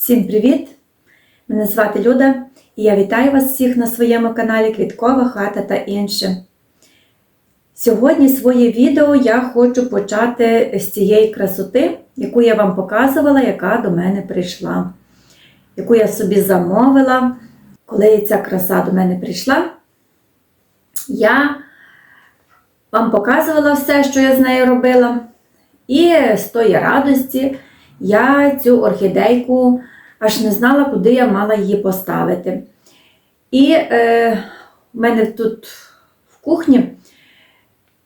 Всім привіт! Мене звати Люда і я вітаю вас всіх на своєму каналі Квіткова хата та інше. Сьогодні своє відео я хочу почати з цієї красоти, яку я вам показувала, яка до мене прийшла, яку я собі замовила. Коли ця краса до мене прийшла, я вам показувала все, що я з нею робила. І з тої радості я цю орхідейку аж не знала, куди я мала її поставити. І е, в мене тут в кухні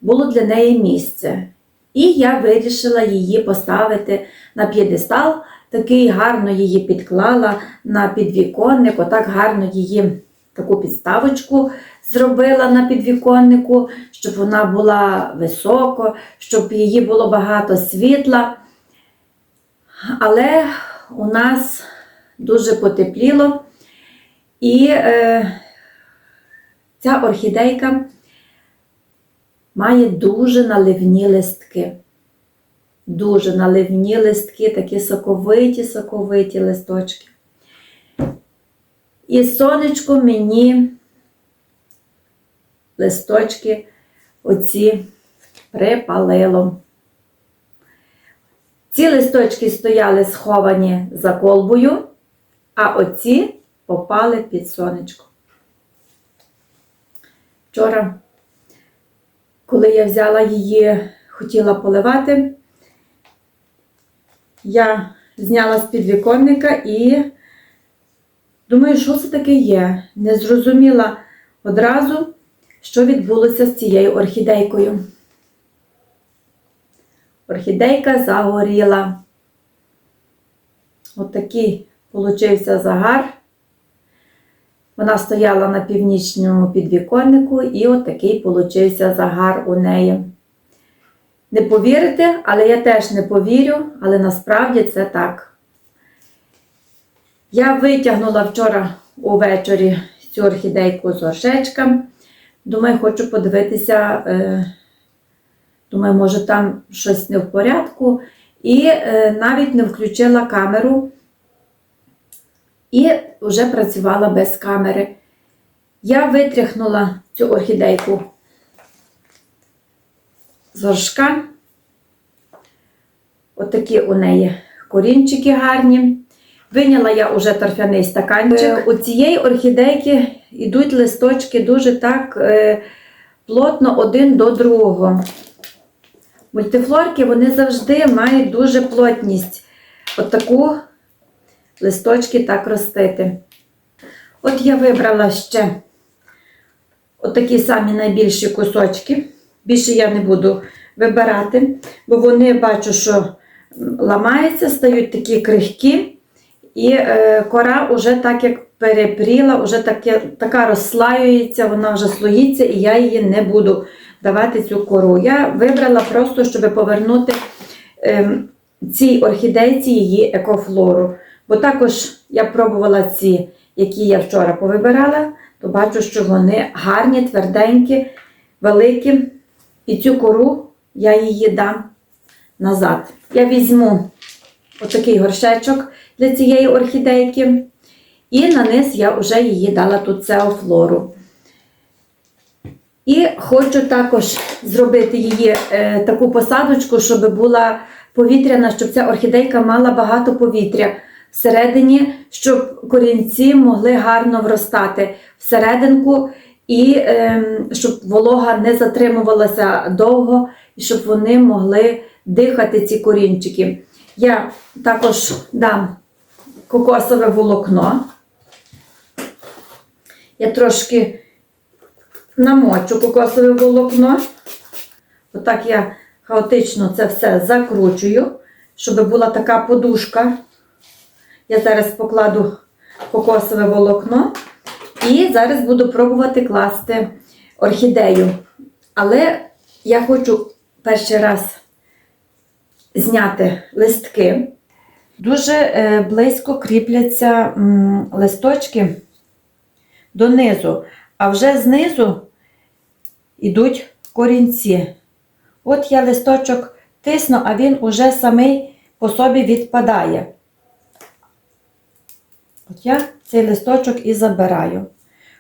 було для неї місце. І я вирішила її поставити на п'єдестал, такий гарно її підклала на підвіконник, отак гарно її таку підставочку зробила на підвіконнику, щоб вона була високо, щоб її було багато світла. Але у нас дуже потепліло, і е, ця орхідейка має дуже наливні листки. Дуже наливні листки, такі соковиті, соковиті листочки. І сонечко мені листочки оці припалило. Ці листочки стояли сховані за колбою, а оці попали під сонечко. Вчора, коли я взяла її, хотіла поливати, я зняла з підвіконника і думаю, що це таке є. Не зрозуміла одразу, що відбулося з цією орхідейкою. Орхідейка загоріла. Отакий получився загар. Вона стояла на північному підвіконнику, і отакий получився загар у неї. Не повірите, але я теж не повірю, але насправді це так. Я витягнула вчора увечері цю орхідейку з горшечка. Думаю, хочу подивитися. Е, Думаю, може, там щось не в порядку. І е, навіть не включила камеру і вже працювала без камери. Я витряхнула цю орхідейку з горшка. Отакі у неї корінчики гарні. Виняла я вже торфяний стаканчик. У цієї орхідейки йдуть листочки дуже так е, плотно один до другого. Мультифлорки вони завжди мають дуже плотність. От таку листочки так ростити. От я вибрала ще отакі самі найбільші кусочки. Більше я не буду вибирати, бо вони бачу, що ламаються, стають такі крихкі, і е, кора вже так як перепріла, вже таке, така розслаюється, вона вже слоїться, і я її не буду давати цю кору. Я вибрала просто, щоб повернути ем, цій орхідейці її екофлору. Бо також я пробувала ці, які я вчора повибирала, то бачу, що вони гарні, тверденькі, великі. І цю кору я її дам назад. Я візьму отакий горшечок для цієї орхідейки. І на низ я вже її дала тут цеофлору. І хочу також зробити її е, таку посадочку, щоб була повітряна, щоб ця орхідейка мала багато повітря всередині, щоб корінці могли гарно вростати всерединку, і е, щоб волога не затримувалася довго, і щоб вони могли дихати ці корінчики. Я також дам кокосове волокно. Я трошки намочу кокосове волокно. Отак я хаотично це все закручую, щоб була така подушка. Я зараз покладу кокосове волокно і зараз буду пробувати класти орхідею. Але я хочу перший раз зняти листки. Дуже е, близько кріпляться листочки донизу, а вже знизу йдуть корінці. От я листочок тисну, а він уже самий по собі відпадає. От я цей листочок і забираю.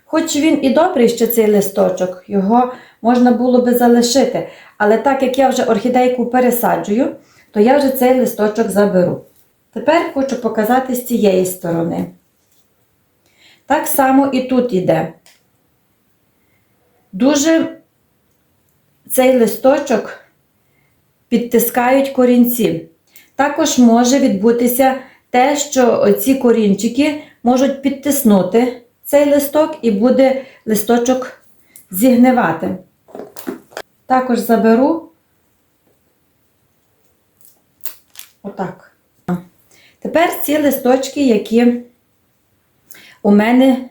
Хоч він і добрий ще цей листочок, його можна було би залишити. Але так як я вже орхідейку пересаджую, то я вже цей листочок заберу. Тепер хочу показати з цієї сторони. Так само і тут іде. Дуже цей листочок підтискають корінці. Також може відбутися те, що ці корінчики можуть підтиснути цей листок і буде листочок зігнивати. Також заберу отак. Тепер ці листочки, які у мене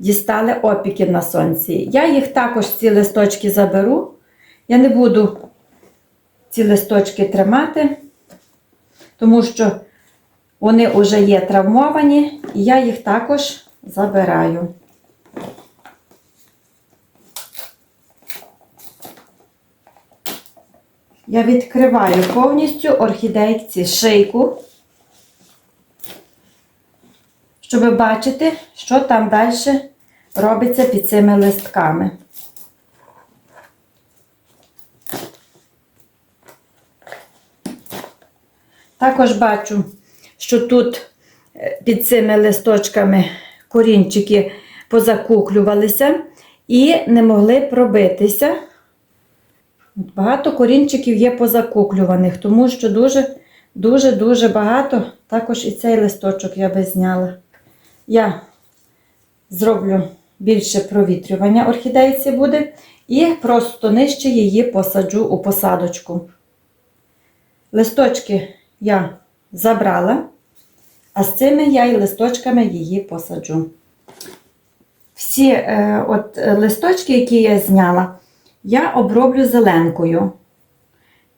дістали опіки на сонці. Я їх також ці листочки заберу. Я не буду ці листочки тримати, тому що вони вже є травмовані, і я їх також забираю. Я відкриваю повністю орхідейці шийку, щоб бачити, що там далі робиться під цими листками. Також бачу, що тут е, під цими листочками корінчики позакуклювалися і не могли пробитися. Багато корінчиків є позакуклюваних, тому що дуже, дуже, дуже багато. Також і цей листочок я би зняла. Я зроблю більше провітрювання орхідейці буде, і просто нижче її посаджу у посадочку. Листочки я забрала, а з цими я і листочками її посаджу. Всі е, от, е, листочки, які я зняла, я оброблю зеленкою.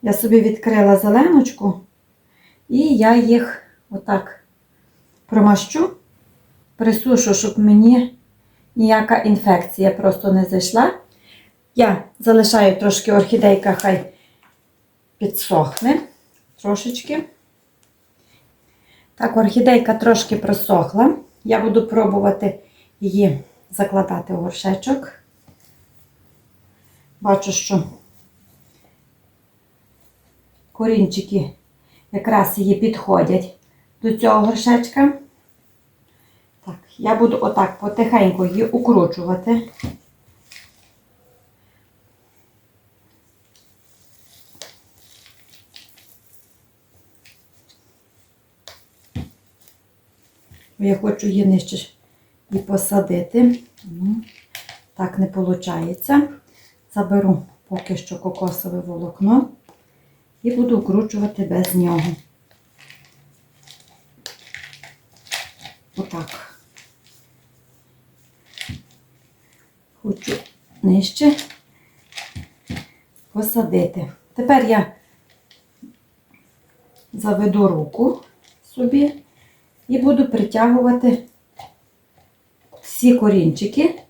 Я собі відкрила зеленочку, і я їх отак промащу, присушу, щоб мені ніяка інфекція просто не зайшла. Я залишаю трошки орхідейка, хай підсохне трошечки. Так, орхідейка трошки просохла. Я буду пробувати її закладати у горшечок. Бачу, що корінчики якраз її підходять до цього горшечка. Так, я буду отак потихеньку її укручувати. Я хочу її нижче і посадити. Так не виходить. Заберу поки що кокосове волокно і буду вкручувати без нього. Отак. Хочу нижче посадити. Тепер я заведу руку собі і буду притягувати всі корінчики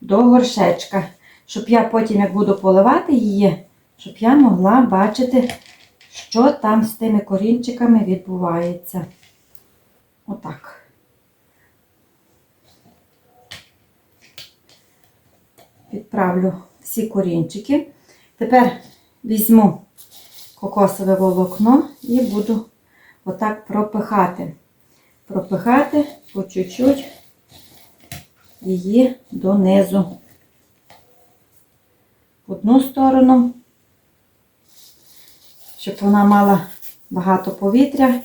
до горшечка, щоб я потім, як буду поливати її, щоб я могла бачити, що там з тими корінчиками відбувається. Отак. Підправлю всі корінчики. Тепер візьму кокосове волокно і буду отак пропихати. Пропихати по чуть-чуть її донизу. В одну сторону, щоб вона мала багато повітря.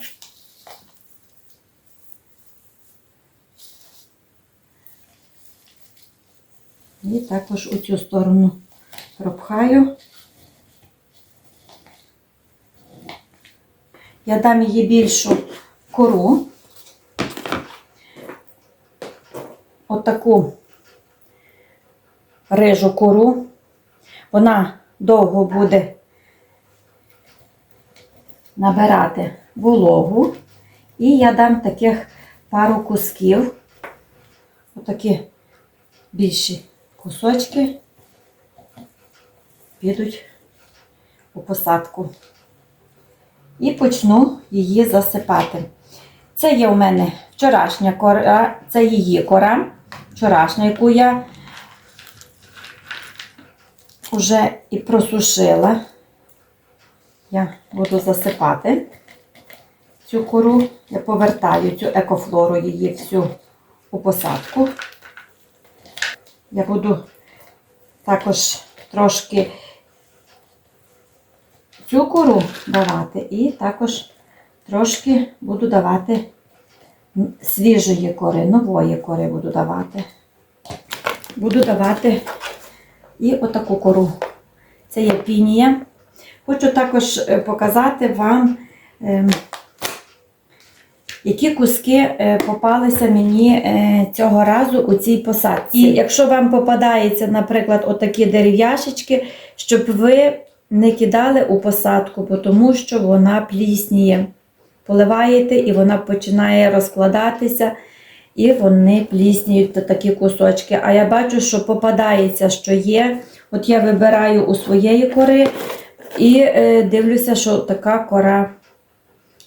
І також у цю сторону пропхаю. Я дам її більшу кору. Отаку рижу кору. Вона довго буде набирати вологу. І я дам таких пару кусків, отакі більші кусочки підуть у посадку. І почну її засипати. Це є у мене вчорашня кора, це її кора, вчорашня, яку я вже і просушила. Я буду засипати цю кору. Я повертаю цю екофлору її всю у посадку. Я буду також трошки цю кору давати і також трошки буду давати свіжої кори, нової кори буду давати. Буду давати і отаку кору. Це є пінія. Хочу також е, показати вам, ем, які куски е, попалися мені е, цього разу у цій посадці. І якщо вам попадається, наприклад, отакі дерев'яшечки, щоб ви не кидали у посадку, тому що вона плісніє. Поливаєте, і вона починає розкладатися, і вони плісніють такі кусочки. А я бачу, що попадається, що є. От я вибираю у своєї кори і е, дивлюся, що така кора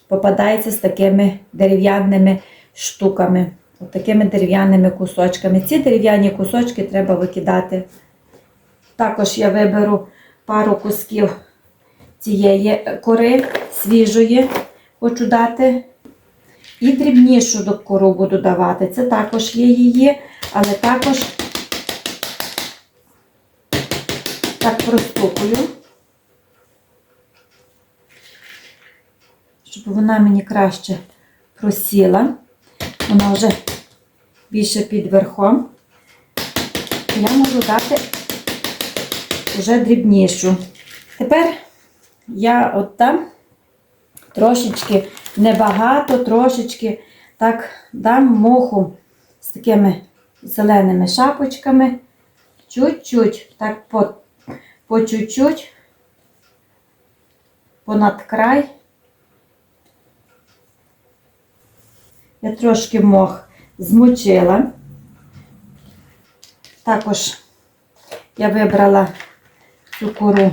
попадається з такими дерев'яними штуками, от такими дерев'яними кусочками. Ці дерев'яні кусочки треба викидати. Також я виберу пару кусків цієї кори свіжої, хочу дати. І дрібнішу до кору буду давати. Це також є її, але також так простукую, щоб вона мені краще просіла. Вона вже більше під верхом. Я можу дати вже дрібнішу. Тепер я от там трошечки небагато, трошечки так дам моху з такими зеленими шапочками. Чуть-чуть, так по, чуть-чуть, понад край. Я трошки мох змочила. Також я вибрала цю кору,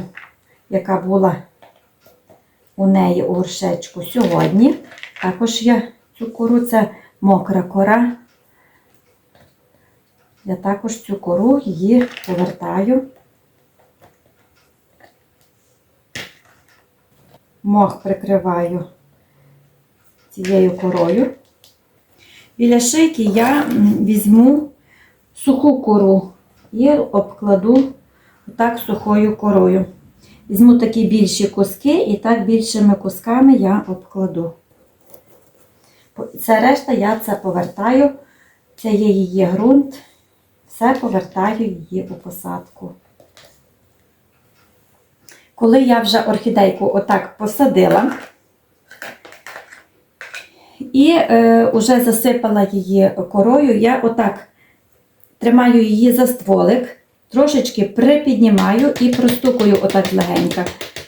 яка була у неї у горшечку сьогодні. Також я цю кору, це мокра кора. Я також цю кору її повертаю. Мох прикриваю цією корою. Біля шийки я візьму суху кору і обкладу отак сухою корою. Візьму такі більші куски і так більшими кусками я обкладу. Це решта я це повертаю. Це є її ґрунт. Все повертаю її у посадку. Коли я вже орхідейку отак посадила і е, вже засипала її корою, я отак тримаю її за стволик, трошечки припіднімаю і простукую отак легенько,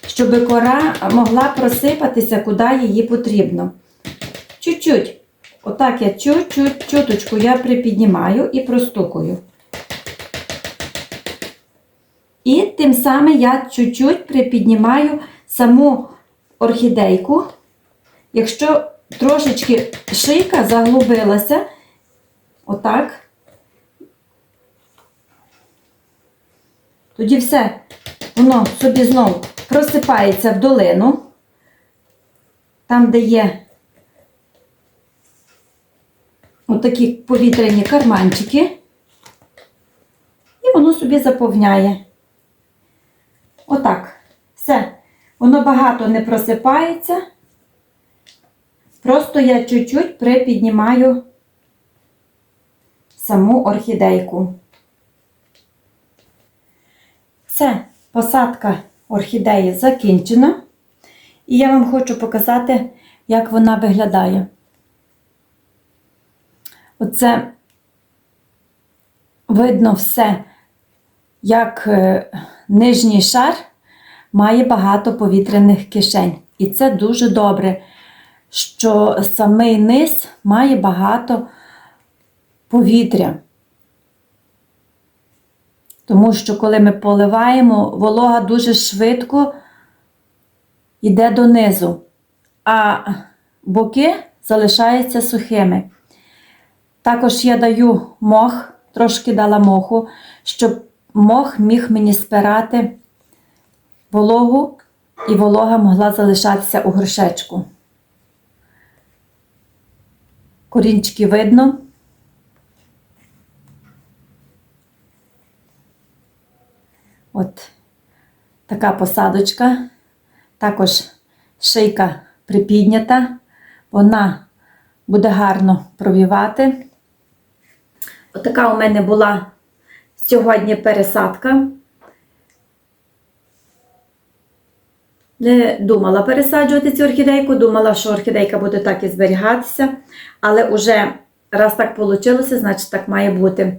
щоб кора могла просипатися, куди її потрібно. Чуть-чуть. Отак я чуть-чуть, чуточку я припіднімаю і простукую. І тим самим я чуть-чуть припіднімаю саму орхідейку. Якщо трошечки шийка заглубилася, отак, тоді все, воно собі знову просипається в долину, там, де є отакі повітряні карманчики, і воно собі заповняє. Отак. Все. Воно багато не просипається. Просто я чуть-чуть припіднімаю саму орхідейку. Все, посадка орхідеї закінчена. І я вам хочу показати, як вона виглядає. Оце видно все, як е, нижній шар має багато повітряних кишень. І це дуже добре, що самий низ має багато повітря. Тому що, коли ми поливаємо, волога дуже швидко йде донизу, а боки залишаються сухими. Також я даю мох, трошки дала моху, щоб мох міг мені спирати вологу і волога могла залишатися у горшечку. Корінчики видно. От така посадочка. Також шийка припіднята, вона буде гарно провівати. Отака у мене була сьогодні пересадка. Не думала пересаджувати цю орхідейку, думала, що орхідейка буде так і зберігатися, але вже раз так вийшло, значить так має бути.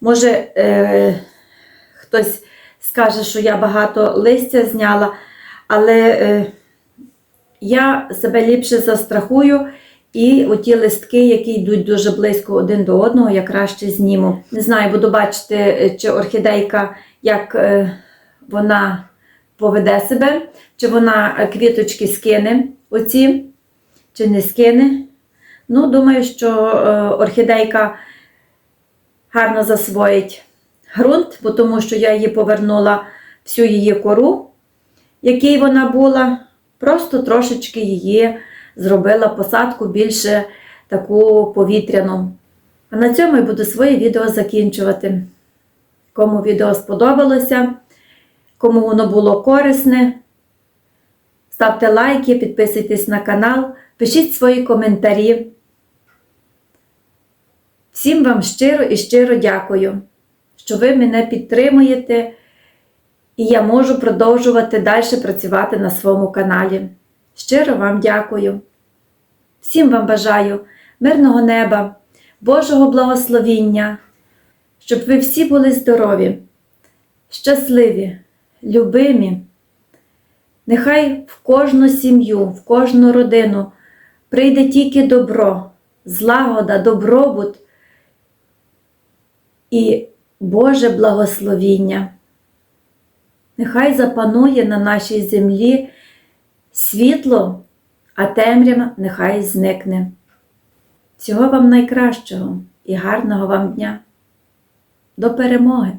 Може, е, хтось скаже, що я багато листя зняла, але е, я себе ліпше застрахую і оті листки, які йдуть дуже близько один до одного, я краще зніму. Не знаю, буду бачити, е, чи орхідейка, як е, вона поведе себе, чи вона е, квіточки скине оці, чи не скине. Ну, думаю, що е, орхідейка гарно засвоїть ґрунт, бо тому що я її повернула всю її кору, якій вона була, просто трошечки її зробила посадку більше таку повітряну. А на цьому я буду своє відео закінчувати. Кому відео сподобалося, кому воно було корисне, ставте лайки, підписуйтесь на канал, пишіть свої коментарі. Всім вам щиро і щиро дякую, що ви мене підтримуєте, і я можу продовжувати далі працювати на своєму каналі. Щиро вам дякую. Всім вам бажаю мирного неба, Божого благословіння, щоб ви всі були здорові, щасливі, любимі. Нехай в кожну сім'ю, в кожну родину прийде тільки добро, злагода, добробут і Боже благословіння. Нехай запанує на нашій землі світло, а темрява нехай зникне. Всього вам найкращого і гарного вам дня. До перемоги!